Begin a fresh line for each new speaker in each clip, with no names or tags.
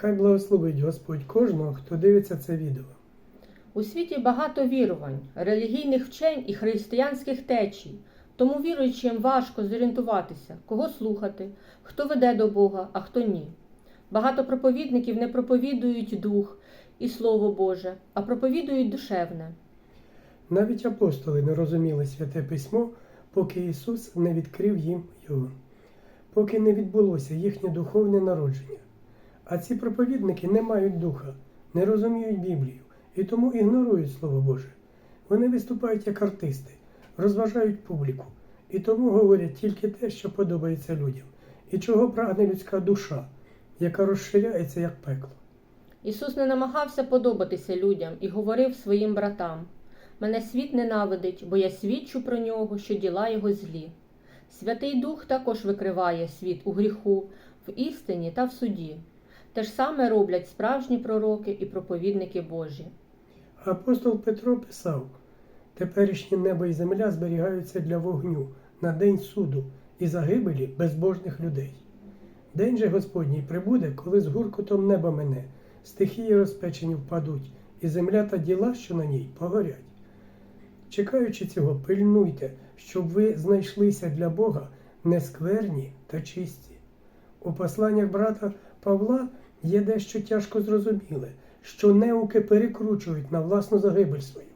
Хай благословить Господь кожного, хто дивиться це відео.
У світі багато вірувань, релігійних вчень і християнських течій, тому віруючим важко зорієнтуватися, кого слухати, хто веде до Бога, а хто ні. Багато проповідників не проповідують дух і Слово Боже, а проповідують душевне.
Навіть апостоли не розуміли святе письмо, поки Ісус не відкрив їм його, поки не відбулося їхнє духовне народження. А ці проповідники не мають духа, не розуміють Біблію і тому ігнорують Слово Боже. Вони виступають як артисти, розважають публіку і тому говорять тільки те, що подобається людям, і чого прагне людська душа, яка розширяється як пекло.
Ісус не намагався подобатися людям і говорив своїм братам: Мене світ ненавидить, бо я свідчу про нього, що діла його злі. Святий Дух також викриває світ у гріху, в істині та в суді. Те ж саме роблять справжні пророки і проповідники Божі.
Апостол Петро писав: теперішнє небо і земля зберігаються для вогню на день суду і загибелі безбожних людей. День же Господній прибуде, коли з гуркотом неба мене, стихії розпечені впадуть, і земля та діла, що на ній, погорять. Чекаючи цього, пильнуйте, щоб ви знайшлися для Бога нескверні та чисті. У посланнях брата Павла є дещо тяжко зрозуміле, що неуки перекручують на власну загибель свою.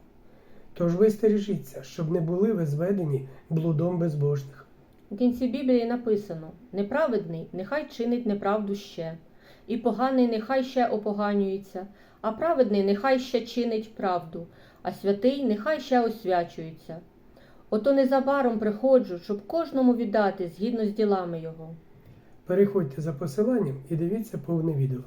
Тож ви стережіться, щоб не були ви зведені блудом безбожних.
У кінці Біблії написано: Неправедний нехай чинить неправду ще, і поганий нехай ще опоганюється, а праведний нехай ще чинить правду, а святий нехай ще освячується. Ото незабаром приходжу, щоб кожному віддати згідно з ділами його.
Переходьте за посиланням і дивіться повне відео.